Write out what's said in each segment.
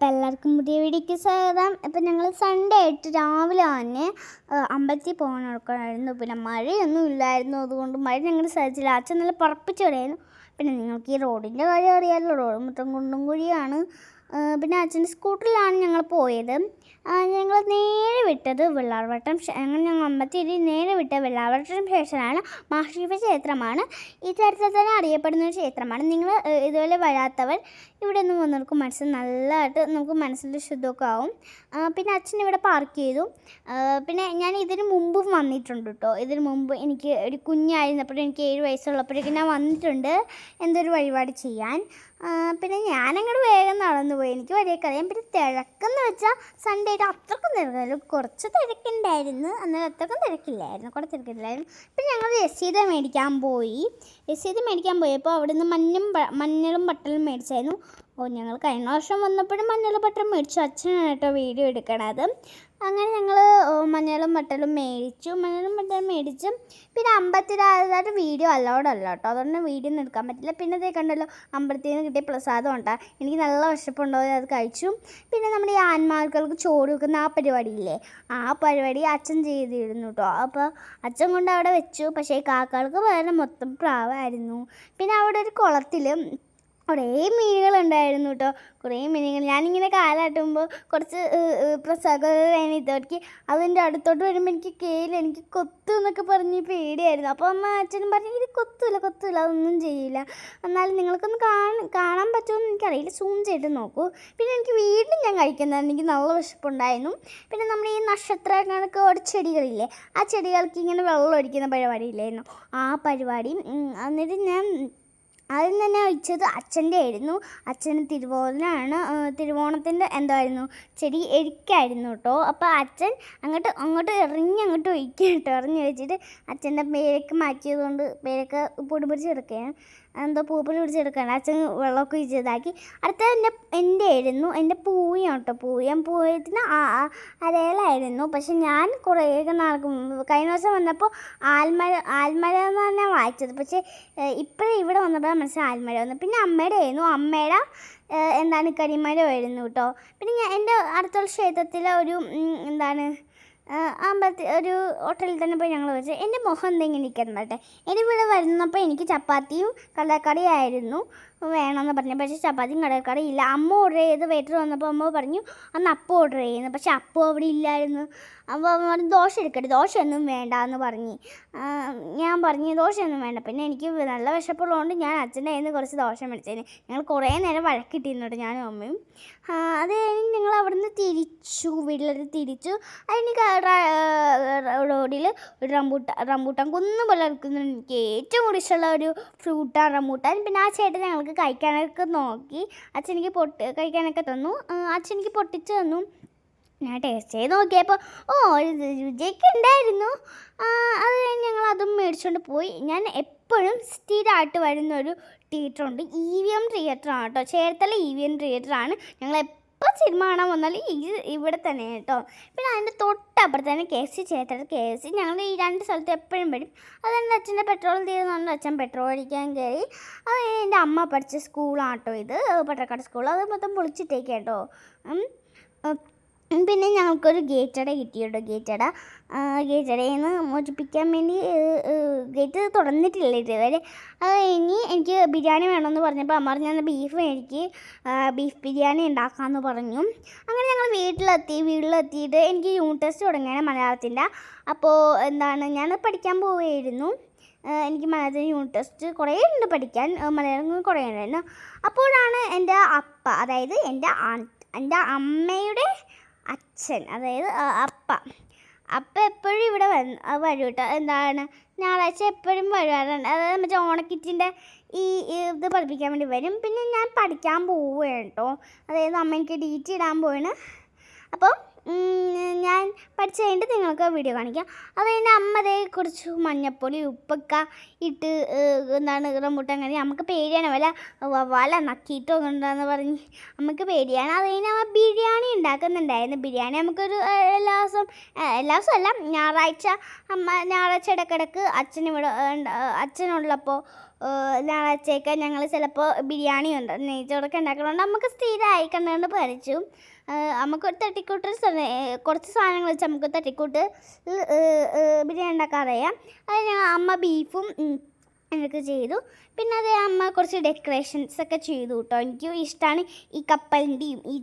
അപ്പോൾ എല്ലാവർക്കും പുതിയ വീഡിയോയ്ക്ക് സ്വാഗതം. അപ്പം ഞങ്ങൾ സൺഡേ ആയിട്ട് രാവിലെ തന്നെ അമ്പലത്തിൽ പോകാൻ നടക്കണമായിരുന്നു പിന്നെ മഴയൊന്നും ഇല്ലായിരുന്നു. അതുകൊണ്ട് മഴ ഞങ്ങൾ സഹിച്ചില്ല. അച്ഛൻ നല്ല പറപ്പിച്ചു വിടായിരുന്നു പിന്നെ നിങ്ങൾക്ക് ഈ റോഡിന്റെ കാര്യം അറിയാമല്ലോ റോഡ് മൊത്തം കുണ്ടും കുഴിയാണ്. പിന്നെ അച്ഛന്റെ സ്കൂട്ടറിലാണ് ഞങ്ങൾ പോയത്. ഞങ്ങൾ നേരെ വിട്ടത് വെള്ളാർവട്ടം അങ്ങനെ ഞങ്ങൾ അമ്പത്തിരി നേരെ വിട്ട വെള്ളാർവട്ടം സ്റ്റേഷനാണ് മഹാശിവ ക്ഷേത്രമാണ്. ഈ ചരിത്രത്തിൽ തന്നെ അറിയപ്പെടുന്ന ഒരു ക്ഷേത്രമാണ്. നിങ്ങൾ ഇതുപോലെ വരാത്തവർ ഇവിടെ നിന്ന് വന്നവർക്ക് മനസ്സ് നല്ലതായിട്ട് നമുക്ക് മനസ്സിൽ ശുദ്ധമൊക്കെ ആവും. പിന്നെ അച്ഛൻ ഇവിടെ പാർക്ക് ചെയ്തു. പിന്നെ ഞാൻ ഇതിന് മുമ്പും വന്നിട്ടുണ്ട് കേട്ടോ. ഇതിന് മുമ്പ് എനിക്ക് ഒരു കുഞ്ഞായിരുന്നപ്പോഴും എനിക്ക് ഏഴ് വയസ്സുള്ളപ്പോഴേക്കും ഞാൻ വന്നിട്ടുണ്ട്. എന്തൊരു വഴിപാട് ചെയ്യാൻ. പിന്നെ ഞാനങ്ങോട്ട് വേഗം നടന്നു പോയി എനിക്ക് വലിയ കഥയും പിന്നെ തിരക്കെന്ന് വെച്ചാൽ സൺഡേ അത്രക്കും തിരക്കില്ല കുറച്ച് തിരക്കുണ്ടായിരുന്നു. അന്ന് അത്രക്കും തിരക്കില്ലായിരുന്നു. കുറച്ച് തിരക്കില്ലായിരുന്നു. പിന്നെ ഞങ്ങൾ രസീത് മേടിക്കാൻ പോയി. രസീത് മേടിക്കാൻ പോയപ്പോൾ അവിടെ നിന്ന് മഞ്ഞും മഞ്ഞളും പട്ടലും മേടിച്ചായിരുന്നു. ഓ ഞങ്ങൾ കഴിഞ്ഞ വർഷം വന്നപ്പോഴും മഞ്ഞൾ പട്ടലും മേടിച്ചു. അച്ഛനാണ് കേട്ടോ വീഡിയോ എടുക്കണത്. അങ്ങനെ ഞങ്ങൾ മഞ്ഞളും മട്ടലും മേടിച്ചു. മഞ്ഞളും മട്ടലും മേടിച്ചു പിന്നെ അമ്പത്തിലായതായിട്ട് വീഡിയോ അലോഡ് കേട്ടോ. അതുകൊണ്ട് വീഡിയോ ഒന്നും എടുക്കാൻ പറ്റില്ല. പിന്നെ ഇതേ കണ്ടല്ലോ അമ്പലത്തിൽ നിന്ന് കിട്ടിയ പ്രസാദം ഉണ്ടാ. എനിക്ക് നല്ല വിശപ്പുണ്ടോ അത് കഴിച്ചു. പിന്നെ നമ്മുടെ ഈ ആന്മാർക്കൾക്ക് ചോറ് വെക്കുന്ന ആ പരിപാടിയില്ലേ? ആ പരിപാടി അച്ഛൻ ചെയ്തിരുന്നു കേട്ടോ. അപ്പോൾ അച്ഛൻ കൊണ്ട് അവിടെ വെച്ചു. പക്ഷേ കാക്കകൾക്ക് വേറെ മൊത്തം പ്രാവായിരുന്നു. പിന്നെ അവിടെ ഒരു കുളത്തിൽ കുറേ മീനുകളുണ്ടായിരുന്നു കേട്ടോ കുറേ മീനുകൾ. ഞാനിങ്ങനെ കാലാട്ടുമ്പോൾ കുറച്ച് പ്രസവം ഇതോർക്ക് അതിന്റെ അടുത്തോട്ട് വരുമ്പോൾ എനിക്ക് കേയിൽ എനിക്ക് കൊത്തു എന്നൊക്കെ പറഞ്ഞ് പേടിയായിരുന്നു. അപ്പോൾ അമ്മ അച്ഛനും പറഞ്ഞു ഇത് കൊത്തൂല കൊത്തൂല അതൊന്നും ചെയ്യില്ല. എന്നാലും നിങ്ങൾക്കൊന്ന് കാണാൻ കാണാൻ പറ്റുമെന്ന് എനിക്കറിയില്ല. സൂം ചെയ്ത് നോക്കൂ. പിന്നെ എനിക്ക് വീണ്ടും ഞാൻ കഴിക്കുന്നതാണ്. എനിക്ക് നല്ല വിശപ്പുണ്ടായിരുന്നു. പിന്നെ നമ്മുടെ ഈ നക്ഷത്ര കണക്ക് ഒരു ചെടികളില്ലേ ആ ചെടികൾക്ക് ഇങ്ങനെ വെള്ളം ഒഴിക്കുന്ന പരിപാടിയില്ലായിരുന്നു ആ പരിപാടി എന്നിട്ട് ഞാൻ ആദ്യം തന്നെ ഒഴിച്ചത് അച്ഛന്റെ ആയിരുന്നു അച്ഛന് തിരുവോണനാണ് തിരുവോണത്തിന്റെ എന്തായിരുന്നു? ചെടി എരിക്കായിരുന്നു കേട്ടോ. അപ്പോൾ അച്ഛൻ അങ്ങോട്ട് അങ്ങോട്ട് എറിഞ്ഞ് അങ്ങോട്ട് ഒഴിക്കുക കേട്ടോ. എറിഞ്ഞ് വെച്ചിട്ട് അച്ഛന്റെ പേരൊക്കെ മാറ്റിയത് കൊണ്ട് പേരൊക്കെ പൊടി പിടിച്ചെടുക്കുകയാണ് എന്തോ പൂപ്പൽ പിടിച്ചെടുക്കണം അച്ഛൻ വെള്ളമൊക്കെ ഒഴിച്ചതാക്കി അടുത്ത എന്റെ എന്റെ ആയിരുന്നു എന്റെ പൂയം കേട്ടോ പൂയം പൂയത്തിന് അരയിലായിരുന്നു. പക്ഷെ ഞാൻ കുറേ നാൾക്ക് മുമ്പ് കഴിഞ്ഞ ദിവസം വന്നപ്പോൾ ആൽമര ആൽമര എന്ന് തന്നെ വായിച്ചത്. പക്ഷേ ഇപ്പോഴും ഇവിടെ വന്നപ്പോൾ മനസ്സിൽ ആൽമര വന്നു പിന്നെ അമ്മയുടെ ആയിരുന്നു അമ്മയുടെ എന്താണ് കരിമരമായിരുന്നു കേട്ടോ. പിന്നെ ഞാൻ എന്റെ അടുത്തുള്ള ക്ഷേത്രത്തിലെ ഒരു എന്താണ് അമ്പലത്തിൽ ഒരു ഹോട്ടലിൽ തന്നെ പോയി ഞങ്ങൾ വെച്ച്. എന്റെ മുഖം എന്തെങ്കിലും നിൽക്കുന്നുണ്ട് എന്റെ ഇവിടെ വരുന്നപ്പോൾ എനിക്ക് ചപ്പാത്തിയും കടലക്കറിയായിരുന്നു വേണമെന്ന് പറഞ്ഞു. പക്ഷേ ചപ്പാത്തിയും കടലക്കറിയും ഇല്ല. അമ്മ ഓർഡർ ചെയ്ത് വെയിറ്റർ വന്നപ്പോൾ അമ്മ പറഞ്ഞു അന്ന് അപ്പം ഓർഡർ ചെയ്യുന്നു. പക്ഷേ അപ്പം അവിടെ ഇല്ലായിരുന്നു. അപ്പോൾ അമ്മ പറഞ്ഞു ദോശ എടുക്കട്ടെ. ദോശയൊന്നും വേണ്ട എന്ന് പറഞ്ഞ്. ഞാൻ പറഞ്ഞു ദോശയൊന്നും വേണ്ട. പിന്നെ എനിക്ക് നല്ല വിശപ്പുള്ളതുകൊണ്ട് ഞാൻ അച്ഛന്റെ കയ്യിൽ നിന്ന് കുറച്ച് ദോശ മേടിച്ചതിന് ഞങ്ങൾ കുറേ നേരം വഴക്കിട്ടിരുന്നു കേട്ടോ ഞാനും അമ്മയും. അത് കഴിഞ്ഞ് ഞങ്ങൾ അവിടുന്ന് തിരിച്ചു. വീട്ടിലേക്ക് തിരിച്ചു. അതിന് റോഡിൽ ഒരു റംബൂട്ടാൻ റംബൂട്ടാൻ കുന്നും പോലെ എനിക്ക് ഏറ്റവും കൂടുതൽ ഇഷ്ടമുള്ള ഒരു ഫ്രൂട്ടാണ് റംബൂട്ടാൻ. പിന്നെ ആ ചേട്ടൻ ഞങ്ങൾക്ക് കഴിക്കാനൊക്കെ നോക്കി. അച്ഛൻ എനിക്ക് പൊട്ടി കഴിക്കാനൊക്കെ തന്നു. അച്ഛൻ എനിക്ക് പൊട്ടിച്ച് തന്നു. ഞാൻ ടേസ്റ്റ് ചെയ്ത് നോക്കിയപ്പോൾ ഓ രുചിയൊക്കെ ഉണ്ടായിരുന്നു. അത് ഞങ്ങൾ അതും മേടിച്ചുകൊണ്ട് പോയി. ഞാൻ എപ്പോഴും സ്ഥിരമായിട്ട് വരുന്ന ഒരു തിയേറ്ററുണ്ട് ഇ വി എം തിയേറ്ററാണ് കേട്ടോ. ചേർത്തല ഇ വി എം തിയേറ്ററാണ് ഞങ്ങൾ എപ്പോൾ സിനിമ കാണാൻ വന്നാലും ഈ ഇവിടെ തന്നെ കേട്ടോ. പിന്നെ അതിന്റെ തൊട്ടപ്പുറത്ത് തന്നെ കെ എഫ് സി ചേട്ടൻ കെ സി ഞങ്ങൾ ഈ രണ്ട് സ്ഥലത്ത് എപ്പോഴും വരും. അത് എന്റെ അച്ഛന്റെ പെട്രോൾ തീരുന്നുണ്ട് അച്ഛൻ പെട്രോൾ അടിക്കാൻ കയറി അത് എന്റെ അമ്മ പഠിച്ച സ്കൂളാണ് കേട്ടോ ഇത്. പട്ടക്കാട് സ്കൂൾ അത് മൊത്തം പൊളിച്ചിട്ടേക്ക് കേട്ടോ. ഉം. ഉം. പിന്നെ ഞങ്ങൾക്കൊരു ഗേറ്റട കിട്ടിയുണ്ടോ ഗേറ്റട. ഗേറ്റടയിൽ നിന്ന് മോചിപ്പിക്കാൻ വേണ്ടി ഗേറ്റ് തുറന്നിട്ടില്ല ഇതുവരെ. അത് കഴിഞ്ഞ് എനിക്ക് ബിരിയാണി വേണമെന്ന് പറഞ്ഞപ്പോൾ അമ്മ പറഞ്ഞു ബീഫ് മേടിക്ക് ബീഫ് ബിരിയാണി ഉണ്ടാക്കാമെന്ന് പറഞ്ഞു. അങ്ങനെ ഞങ്ങൾ വീട്ടിലെത്തി വീട്ടിലെത്തിയിട്ട് എനിക്ക് യൂണിറ്റ് ടെസ്റ്റ് തുടങ്ങിയാണ് മലയാളത്തിന്റെ. അപ്പോൾ എന്താണ് ഞാൻ പഠിക്കാൻ പോവുകയായിരുന്നു. എനിക്ക് മലയാളത്തിൽ യൂണിറ്റ് ടെസ്റ്റ് കുറേ ഉണ്ട് പഠിക്കാൻ മലയാളം കുറേ ഉണ്ടായിരുന്നു. അപ്പോഴാണ് എന്റെ അപ്പ അതായത് എന്റെ എന്റെ അമ്മയുടെ അച്ഛൻ അതായത് അപ്പ. അപ്പ എപ്പോഴും ഇവിടെ വന്ന് വരും കേട്ടോ എന്താണ്? ഞായറാഴ്ച എപ്പോഴും വരുവാറുണ്ട് അതായത് മറ്റേ ഓണക്കിറ്റിന്റെ ഈ ഇത് പഠിപ്പിക്കാൻ വേണ്ടി വരും. പിന്നെ ഞാൻ പഠിക്കാൻ പോവുകയാണ് കേട്ടോ അതായത് അമ്മ എനിക്ക് ഡീറ്റ് ഇടാൻ പോവാണ്. അപ്പോൾ ഞാൻ പഠിച്ച് കഴിഞ്ഞിട്ട് നിങ്ങൾക്ക് വീഡിയോ കാണിക്കാം. അത് കഴിഞ്ഞാൽ അമ്മ അതേ കുറച്ച് മഞ്ഞപ്പൊടി ഉപ്പൊക്കെ ഇട്ട് എന്താണ് റംബൂട്ടാൻ കറി നമുക്ക് പേടിയാണ്. വല്ല വല നക്കിയിട്ടോ എന്താന്ന് പറഞ്ഞ് നമുക്ക് പേടിയാണ്. അത് കഴിഞ്ഞാൽ അമ്മ ബിരിയാണി ഉണ്ടാക്കുന്നുണ്ടായിരുന്നു. ബിരിയാണി നമുക്കൊരു എല്ലാ ദിവസവും എല്ലാ ദിവസവും അല്ല ഞായറാഴ്ച അമ്മ ഞായറാഴ്ച ഇടക്കിടക്ക് ഏഹ്, അച്ഛനുള്ളപ്പോൾ ഞായറാഴ്ചയൊക്കെ ഞങ്ങൾ ചിലപ്പോൾ ബിരിയാണി ഉണ്ട് നെയ്ച്ചോറൊക്കെ ഉണ്ടാക്കണോണ്ട് നമുക്ക് സ്ഥിരമായി കണ്ടുകൊണ്ട് പഠിച്ചു നമുക്കൊരു തട്ടിക്കൂട്ട് കുറച്ച് സാധനങ്ങൾ വെച്ച് നമുക്ക് തട്ടിക്കൂട്ട് ബിരിയാണി ഉണ്ടാക്കാൻ അറിയാം. അത് ഞങ്ങൾ അമ്മ ബീഫും എനിക്ക് ചെയ്തു. പിന്നെ അത് അമ്മ കുറച്ച് ഡെക്കറേഷൻസ് ഒക്കെ ചെയ്തു കേട്ടോ. എനിക്ക് ഇഷ്ടമാണ് ഈ കപ്പലിന്റെയും ഈ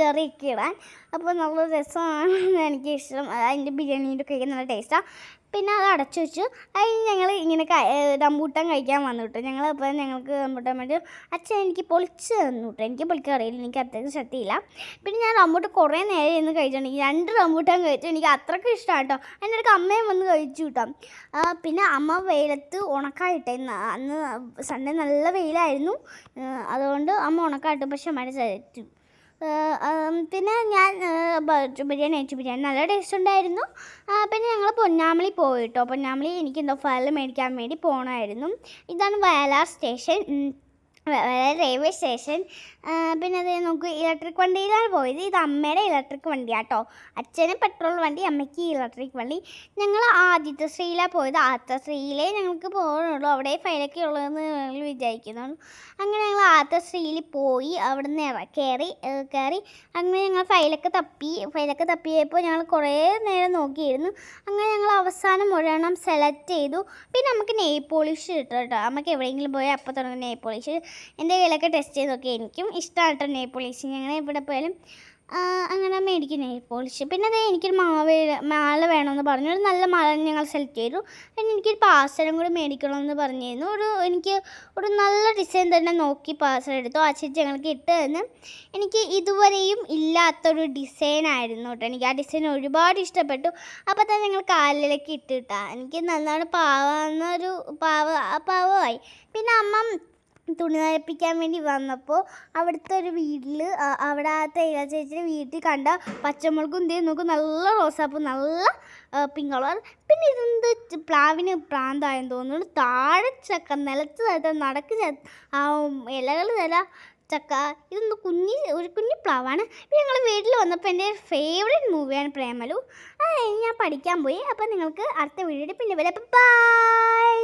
ചെറിയൊക്കെ ഇടാൻ. അപ്പോൾ നല്ല രസമാണ് എനിക്ക് ഇഷ്ടം അതിന്റെ ബിരിയാണിയുടെ ഒക്കെ നല്ല ടേസ്റ്റാണ് പിന്നെ അത് അടച്ചു വെച്ചു. അതിന് ഞങ്ങൾ ഇങ്ങനെ റംബൂട്ടാൻ കഴിക്കാൻ വന്നു കേട്ടോ ഞങ്ങൾ അപ്പോൾ ഞങ്ങൾക്ക് റംബൂട്ടാൻ വേണ്ടി അച്ഛൻ എനിക്ക് പൊളിച്ച് തന്നു കേട്ടോ എനിക്ക് പൊളിക്കാൻ അറിയില്ല. എനിക്ക് അത്രയ്ക്ക് ശക്തിയില്ല. പിന്നെ ഞാൻ റംബൂട്ട് കുറേ നേരം ഇന്ന് കഴിച്ചിട്ടുണ്ടെങ്കിൽ രണ്ട് റംബൂട്ടാൻ കഴിച്ചു എനിക്ക് അത്രയ്ക്ക് ഇഷ്ടമാണ് കേട്ടോ അതിന്റെ ഇടയ്ക്ക് അമ്മയും വന്ന് കഴിച്ചു കേട്ടോ പിന്നെ അമ്മ വെയിലത്ത് ഉണക്കായിട്ടെ അന്ന് സൺഡേ നല്ല വെയിലായിരുന്നു. അതുകൊണ്ട് അമ്മ ഉണക്കായിട്ട് പക്ഷെ മഴ ചതച്ചു പിന്നെ ഞാൻ ബിരിയാണി കഴിച്ചു. ബിരിയാണി നല്ല ടേസ്റ്റ് ഉണ്ടായിരുന്നു. പിന്നെ ഞങ്ങൾ പൊന്നാമലി പോയിട്ടോ. പൊന്നാമലി എനിക്ക് എന്തോ ഫയൽ മേടിക്കാൻ വേണ്ടി പോകണമായിരുന്നു ഇതാണ് വയലാർ സ്റ്റേഷൻ. റെയിൽവേ സ്റ്റേഷൻ പിന്നെ അത് നമുക്ക് ഇലക്ട്രിക് വണ്ടിയിലാണ് പോയത്. ഇത് അമ്മയുടെ ഇലക്ട്രിക് വണ്ടിയാട്ടോ. അച്ഛന് പെട്രോൾ വണ്ടി അമ്മയ്ക്ക് ഇലക്ട്രിക് വണ്ടി. ഞങ്ങൾ ആദ്യത്തെ ശ്രീയിലാണ് പോയത്. ആദ്യത്തെ ശ്രീയിലേ ഞങ്ങൾക്ക് പോകണുള്ളൂ അവിടെ ഫയലൊക്കെ ഉള്ളതെന്ന് ഞങ്ങൾ വിചാരിക്കുന്നു അങ്ങനെ ഞങ്ങൾ ആദ്യത്തെ ശ്രീയിൽ പോയി അവിടെ നിന്ന് കയറി കയറി അങ്ങനെ ഞങ്ങൾ ഫയലൊക്കെ തപ്പി. ഫയലൊക്കെ തപ്പിയപ്പോൾ ഞങ്ങൾ കുറേ നേരം നോക്കിയിരുന്നു. അങ്ങനെ ഞങ്ങൾ അവസാനം ഒരെണ്ണം സെലക്ട് ചെയ്തു. പിന്നെ നമുക്ക് നെയ് പോളിഷ് കിട്ടും കേട്ടോ. നമുക്ക് എവിടെയെങ്കിലും പോയാൽ അപ്പോൾ തുടങ്ങും നെയ് പോളിഷ് എന്റെ കയ്യിലൊക്കെ ടെസ്റ്റ് ചെയ്ത് നോക്കി എനിക്കും ഇഷ്ടമാണ് കേട്ടോ നെയ് പോളിഷ് ഞങ്ങൾ എവിടെ പോയാലും അങ്ങനെ മേടിക്കും നെയ് പോളിഷ് പിന്നെ അത് എനിക്കൊരു മാവ് മാല വേണമെന്ന് പറഞ്ഞു. ഒരു നല്ല മാല ഞങ്ങൾ സെലക്ട് ചെയ്തു. പിന്നെ എനിക്കൊരു പാസലും കൂടി മേടിക്കണമെന്ന് പറഞ്ഞിരുന്നു. ഒരു എനിക്ക് ഒരു നല്ല ഡിസൈൻ തന്നെ നോക്കി പാസൽ എടുത്തു. ആ ചേച്ചി ഞങ്ങൾക്ക് ഇട്ട് തന്ന് എനിക്ക് ഇതുവരെയും ഇല്ലാത്തൊരു ഡിസൈൻ ആയിരുന്നു കേട്ടോ എനിക്ക് ആ ഡിസൈൻ ഒരുപാട് ഇഷ്ടപ്പെട്ടു. അപ്പോൾ തന്നെ ഞങ്ങൾ കാലിലേക്ക് ഇട്ടിട്ടാണ് എനിക്ക് നന്നാണ് പാവ പാവാന്നൊരു പാവ പാവമായി. പിന്നെ അമ്മ തുണി നനപ്പിക്കാൻ വേണ്ടി വന്നപ്പോൾ അവിടുത്തെ ഒരു വീട്ടിൽ അവിടെ ആ തേയില ചേച്ചിയുടെ വീട്ടിൽ കണ്ട പച്ചമുളകും തേ നോക്കും നല്ല റോസാപ്പൂ നല്ല പിങ്ക് കളർ പിന്നെ ഇതെന്ത് പ്ലാവിന് പ്രാന്തായെന്ന് തോന്നുന്നു. താഴെ ചക്ക നിലത്ത് തര നടക്ക് ആ ഇലകൾ തര ചക്ക. ഇതൊന്ന് കുഞ്ഞി ഒരു കുഞ്ഞി പ്ലാവാണ്. പിന്നെ ഞങ്ങൾ വീട്ടിൽ വന്നപ്പോൾ എന്റെ ഫേവറേറ്റ് മൂവിയാണ് പ്രേമലു. അത് ഞാൻ പഠിക്കാൻ പോയി. അപ്പോൾ നിങ്ങൾക്ക് അടുത്ത വീഡിയോയിൽ പിന്നെ വരാം. ബൈ